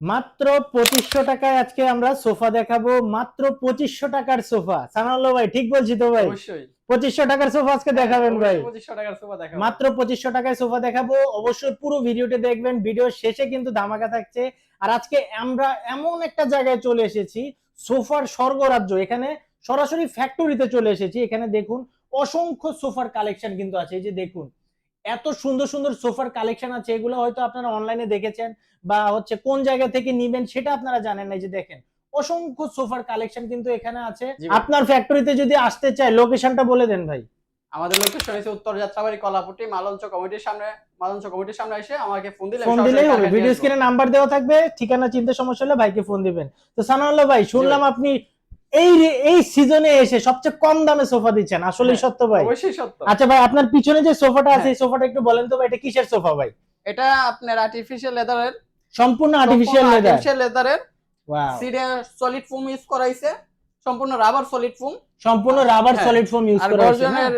মাত্র পঁচিশশো টাকায় আজকে আমরা সোফা দেখাবো। মাত্র পঁচিশশো টাকার সোফা। সানাল্লো ভাই ঠিক বলছি তো ভাই? পঁচিশশো টাকার সোফা আজকে দেখাবেন ভাই। পঁচিশশো টাকার সোফা দেখাবো। মাত্র পঁচিশশো টাকায় সোফা দেখাবো। অবশ্যই পুরো ভিডিওটি দেখবেন। ভিডিও শেষে কিন্তু ধামাকা থাকছে। আর আজকে আমরা এমন একটা জায়গায় চলে এসেছি সোফার স্বর্গরাজ্য। এখানে সরাসরি ফ্যাক্টরিতে চলে এসেছি। এখানে দেখুন অসংখ্য সোফার কালেকশন কিন্তু আছে। এই যে দেখুন এত সুন্দর সুন্দর সোফার কালেকশন আছে এগুলো হয়তো আপনারা অনলাইনে দেখেছেন বা হচ্ছে কোন জায়গা থেকে নিবেন সেটা আপনারা জানেন না যে দেখেন। অসংখ্য সোফার কালেকশন কিন্তু এখানে আছে। আপনার ফ্যাক্টরিতে যদি আসতে চায় লোকেশনটা বলে দেন ভাই। আমাদের লোকেশন হচ্ছে উত্তর যাত্রাবাড়ি কলাপুটি মালঞ্চ কমিটির সামনে মালঞ্চ কমিটির সামনে এসে আমাকে ফোন দিলে ফোন দিলেই হবে। ভিডিও। স্ক্রিনে নাম্বার দেওয়া থাকবে ঠিকানা চিনতে সমস্যা হলে ভাইকে ফোন দিবেন। তো সানাউল্লাহ ভাই শুনলাম আপনি এই এই সিজনে এসে সবচেয়ে কম দামে সোফা দিচ্ছেন আসলেই হ্যাঁ, সত্য ভাই। অবশ্যই সত্য। আচ্ছা ভাই আপনার পিছনে যে সোফাটা আছে হ্যাঁ। এই সোফাটা একটু বলেন তো ভাই এটা কিসের সোফা ভাই? এটা আপনার আর্টিফিশিয়াল লেদারের সম্পূর্ণ আর্টিফিশিয়াল লেদার আর্টিফিশিয়াল লেদারের ওয়াও সিডে সলিড ফোম ইউজ করা হয়েছে সম্পূর্ণ রাবার সলিড ফোম সম্পূর্ণ রাবার হ্যাঁ। সলিড ফোম ইউজ আর করা হয়েছে না? গর্জনের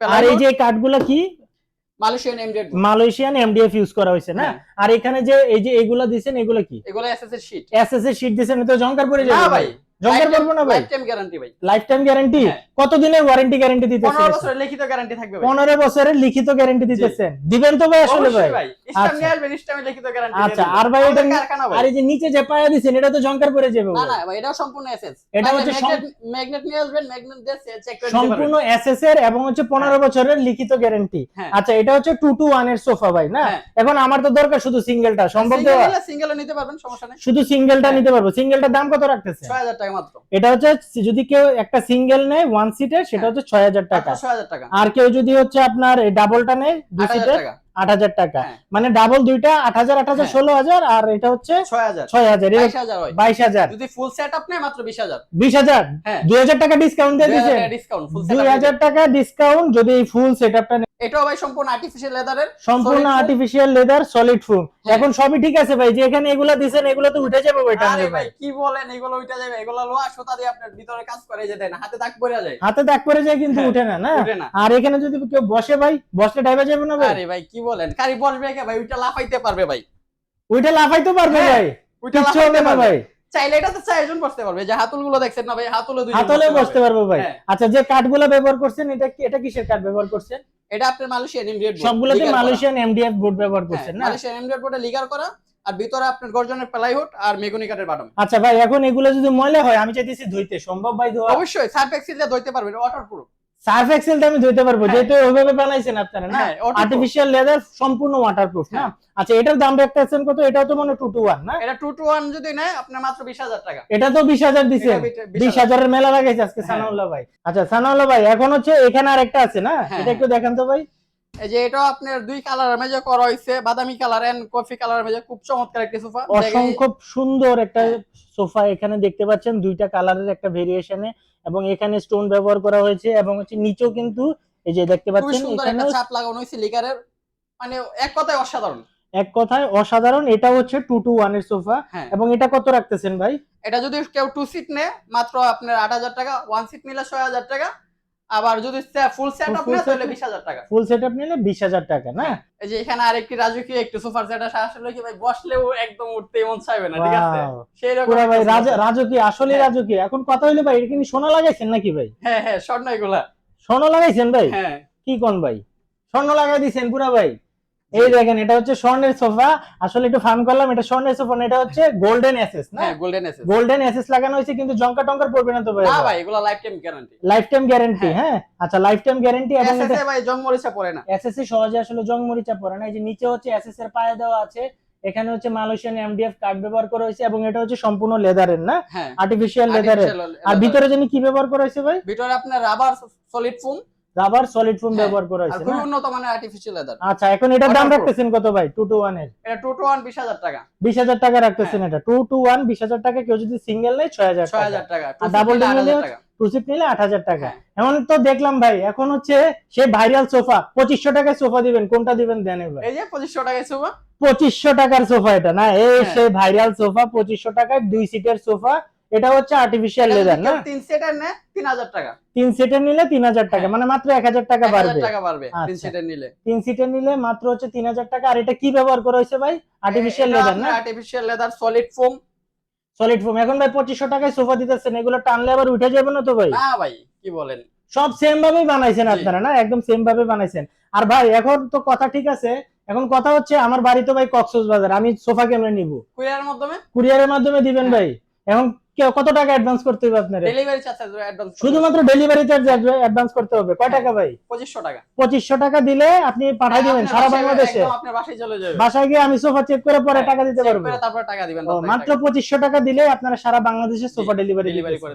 আর এই যে কাঠগুলো কি? মালয়েশিয়ান এমডেড মালয়েশিয়ান এমডিএফ ইউজ করা হয়েছে না? হ্যাঁ। আর এখানে যে এই যে এগুলো দিছেন এগুলো কি? এগুলো এসএস এর শীট এসএস এর শীট দিছেন এটা জংকার পড়ে না যাবে ভাই জংকার পড়ব না ভাই? লাইফ টাইম গ্যারান্টি ভাই। লাইফ টাইম গ্যারান্টি হ্যাঁ। কত দিনের ওয়ারেন্টি গ্যারান্টি দিতেছেন? 15 বছরের লিখিত গ্যারান্টি থাকবে ভাই। বছরের লিখিত গ্যারান্টি দিতেছেন। দিবেন তো ভাই আসলে ভাই। আচ্ছা। নিয়ে আসবেন স্টামে লিখিত গ্যারান্টি আচ্ছা আর ভাই এটা আর এই যে নিচে যে পায়া দিছেন এটা তো পড়ে যাবে না না ভাই এটাও সম্পূর্ণ এসএস এটা হচ্ছে ম্যাগনেট নিয়ে আসবেন ম্যাগনেট দিয়ে চেক করে সম্পূর্ণ এসএস এর এবং হচ্ছে পনেরো বছরের লিখিত গ্যারান্টি হ্যাঁ। আচ্ছা এটা হচ্ছে টু টু ওয়ানের সোফা ভাই না? হ্যাঁ। এখন আমার তো দরকার শুধু সিঙ্গেলটা সম্ভব দেওয়া নিতে পারবেন সমস্যা নেই। শুধু সিঙ্গেলটা হ্যাঁ। নিতে পারব। সিঙ্গেলটার দাম কত রাখতেছে 6000 টাকা মাত্র। এটা হচ্ছে যদি কেউ একটা সিঙ্গেল নেয় ওয়ান সিটের সেটা হ্যাঁ। হচ্ছে ছয় হাজার টাকা। টাকা। আর কেউ যদি হচ্ছে আপনার ডাবলটা নেয় দুই সিটের আট হাজার টাকা। হ্যাঁ। মানে ডাবল দুইটা আট হাজার আট হাজার হ্যাঁ। ষোলো হাজার আর এটা হচ্ছে ছয় হাজার। 22000 হয়। বাইশ হাজার। যদি ফুল সেটআপ নেয় মাত্র 20000 বিশ হাজার? হ্যাঁ। দুই হাজার টাকা ডিসকাউন্ট দিয়ে ডিসকাউন্ট দুই হাজার টাকা ডিসকাউন্ট যদি এই ফুল সেট আপটা এটাও ভাই সম্পূর্ণ আর্টিফিশিয়াল লেদারের সম্পূর্ণ আর্টিফিশিয়াল লেদার সলিড ফোম। এখন সবই ঠিক আছে ভাই যে এখানে এগুলো তো উঠে যাবে ওইটা আরে ভাই কি বলেন এগুলো উঠে যাবে এগুলো লোহা সুতা দিয়ে আপনার ভিতরে কাজ করে যে দেন হাতে দাগ পড়ে যায়। হাতে দাগ পরে যায় কিন্তু হ্যাঁ, উঠে না না? আর এখানে যদি কেউ বসে ভাই বসলে যাবে না ভাই? আরে ভাই কি বলেন কারি বসবে কে ভাই? ওইটা লাফাইতে পারবে ভাই। ওইটা লাফাইতে পারবে হ্যাঁ, ভাই। ওইটা লাফাইতে পারবে। ভাই। চাইলে এটা তো চারজন বসতে পারবে। যে হাতুলগুলো দেখছেন না ভাই হাতুলে দুইজন হাতলে বসতে পারবে। ভাই। হ্যাঁ। আচ্ছা যে কাঠগুলো ব্যবহার করছেন এটা কি এটা কিসের কাঠ ব্যবহার করছেন? এটা আপনার মালয়েশিয়ান এমডিএফ সবগুলোতে মালয়েশিয়ান এমডিএফ বোর্ড ব্যবহার করছেন না? মালয়েশিয়ান এমডিএফ বোর্ডে লিগার করা আর ভিতরে আপনার গর্জনের প্লাইউড আর মেগুনি কাঠের বাটম আচ্ছা ভাই এখন এগুলো যদি ময়লা হয় আমি চাইতেছি ধুইতে। সম্ভব ভাই ধোয়া? অবশ্যই সার্ফ এক্সেল দিয়ে ধুইতে পারবেন ওয়াটার প্রুফ সার্ফ এক্সেল আমি ধুইতে পারব হ্যাঁ। যেহেতু ওইভাবে বানাইছেন আপনারা না? হ্যাঁ আর্টিফিশিয়াল লেদার সম্পূর্ণ ওয়াটারপ্রুফ না? হ্যাঁ। আচ্ছা এটার দাম রাখতেছেন কত? এটাও তো মানে টু টু ওয়ান না? এটা টু টু ওয়ান যদি নেয় আপনার মাত্র বিশ হাজার টাকা। এটা তো বিশ হাজার দিচ্ছে বিশ- বিশ বিশ হাজার। হাজারের মেলা লাগাইছে আজকে হ্যাঁ। সানাউল্লাহ ভাই। আচ্ছা সানাউল্লাহ ভাই এখন হচ্ছে এখানে আর একটা আছে না? হ্যাঁ, এটা একটু দেখান তো ভাই। এই যে এটাও আপনার দুই কালারের মেজে করা হয়েছে বাদামি কালার এন্ড কফি কালারের মেজে খুব চমৎকার একটা সোফা। অসংখ্য সুন্দর একটা হ্যাঁ। সোফা। এখানে দেখতে পাচ্ছেন দুইটা কালারের একটা ভেরিয়েশনে এবং এখানে স্টোন ব্যবহার করা হয়েছে এবং হচ্ছে নিচেও কিন্তু এই যে দেখতে পাচ্ছেন এখানে ছাপ লাগানো হয়েছে লিগারের মানে এক কথায় অসাধারণ। এক কথায় অসাধারণ এটা হচ্ছে টু টু ওয়ানের সোফা। হ্যাঁ। এবং এটা কত রাখতেছেন ভাই? এটা যদি কেউ টু সিট নেয় মাত্র আপনার আট হাজার টাকা ওয়ান সিট নিলে ছয় হাজার টাকা। আবার যদি ফুল সেট আপ নেয় তাহলে setup? বিশ হাজার টাকা। ফুল সেট আপ নিলে বিশ হাজার টাকা না? এই যে এখানে আরেকটি রাজকীয় একটু সোফা সেট আছে আসলে কি ভাই বসলেও একদম উঠতে মন চাইবে না ঠিক আছে? সেই রকম পুরো ভাই। রাজকীয় আসলে হ্যাঁ। রাজকীয়। এখন কথা হইলে ভাই এটা কি সোনা লাগাইছেন নাকি ভাই? হ্যাঁ হ্যাঁ স্বর্ণ এগুলা। স্বর্ণ লাগাইছেন ভাই? হ্যাঁ। কি কোন ভাই? স্বর্ণ লাগাই দিছেন পুরা ভাই। এই দেখেন এটা হচ্ছে স্বর্ণের সোফা। আসলে একটু ফান করলাম এটা স্বর্ণের সোফা না এটা হচ্ছে গোল্ডেন এসএস না? হ্যাঁ গোল্ডেন এসেস গোল্ডেন এসএস লাগানো হয়েছে কিন্তু জঙ্কা টঙ্কার পড়বে না তো ভাই? না ভাই এগুলা life time guarantee life time guarantee হ্যাঁ? আচ্ছা লাইফ টাইম গ্যারান্টি এবং এসএস ভাই জং মরিচা পড়ে না। এসএসসি সহজে আসলে জং মরিচা পড়ে না। এই যে নিচে হচ্ছে এসএস এর পায়ে দেওয়া আছে এখানে হচ্ছে মালয়েশিয়ান এমডিএফ কার্ড ব্যবহার করা হয়েছে এবং এটা হচ্ছে সম্পূর্ণ লেদারের না? আর্টিফিশিয়াল লেদারের। আর ভিতরে জানি কি ব্যবহার করা হয়েছে ভাই? ভিতরে আপনার rubber solid foam rubber solid foam ব্যবহার করা হয়েছে খুবই উন্নত মানের আর্টিফিশিয়াল লেদার আচ্ছা এখন এটার দাম রাখতেছেন কত ভাই? টু টু ওয়ানের। এটা টু টু ওয়ান বিশ হাজার টাকা। বিশ হাজার টাকা রাখতেছেন হ্যাঁ। এটা। টু টু ওয়ান বিশ হাজার টাকা কেউ যদি সিঙ্গেল নেয় ছয় হাজার ছয় টাকা হাজার টাকা। আর আট নিলে টু সিট নিলে আট হাজার টাকা। হ্যাঁ। এমন তো দেখলাম ভাই এখন হচ্ছে সে ভাইরাল সোফা পঁচিশশো টাকায় সোফা দিবেন কোনটা দিবেন দেন এবার। এই যে পঁচিশশো টাকায় সোফা পঁচিশশো টাকার সোফা এটা না? এই। সেই ভাইরাল সোফা পঁচিশশো টাকায় দুই সিটের সোফা এটা হচ্ছে আর্টিফিশিয়াল লেদার না? তিন সেটের তিন হাজার টাকা। তিন সিটের নিলে তিন হাজার টাকা হ্যাঁ। মানে মাত্র এক হাজার টাকা বাড়বে। টাকা বাড়বে তিন আচ্ছা। সেটের নিলে। তিন সিটের নিলে মাত্র হচ্ছে তিন হাজার টাকা আর এটা কি ব্যবহার করা হয়েছে ভাই? আর্টিফিশিয়াল লেদার না? Artificial leather solid foam solid foam এখন ভাই পঁচিশশো টাকায় সোফা দিতেছেন এগুলো টানলে আবার উঠে যাবে না তো ভাই? না ভাই কি বলেন? সব সেম ভাবেই বানাইছেন। আপনারা না? একদম সেম ভাবে বানাইছেন। আর ভাই এখন তো কথা ঠিক আছে এখন কথা হচ্ছে আমার বাড়ি তো ভাই কক্সবাজার বাজার আমি সোফা কেমনে নিব? কুরিয়ারের মাধ্যমে? কুরিয়ারের মাধ্যমে দিবেন হ্যাঁ। ভাই। এখন কত টাকা অ্যাডভান্স করতে হবে আপনার? ডেলিভারি চার্জ অ্যাডভান্স শুধুমাত্র ডেলিভারি চার্জ অ্যাডভান্স করতে হবে। কয় হ্যাঁ। টাকা ভাই? পঁচিশশো টাকা। পঁচিশশো টাকা দিলে আপনি পাঠাই দিবেন সারা বাংলাদেশে। আপনার বাসায় চলে যাবে। বাসায় গিয়ে আমি সোফা চেক করে পরে হ্যাঁ, টাকা দিতে পারব। তারপর টাকা দিবেন মাত্র পঁচিশশো টাকা দিলে আপনারা সারা বাংলাদেশে সোফা ডেলিভারি ডেলিভারি করে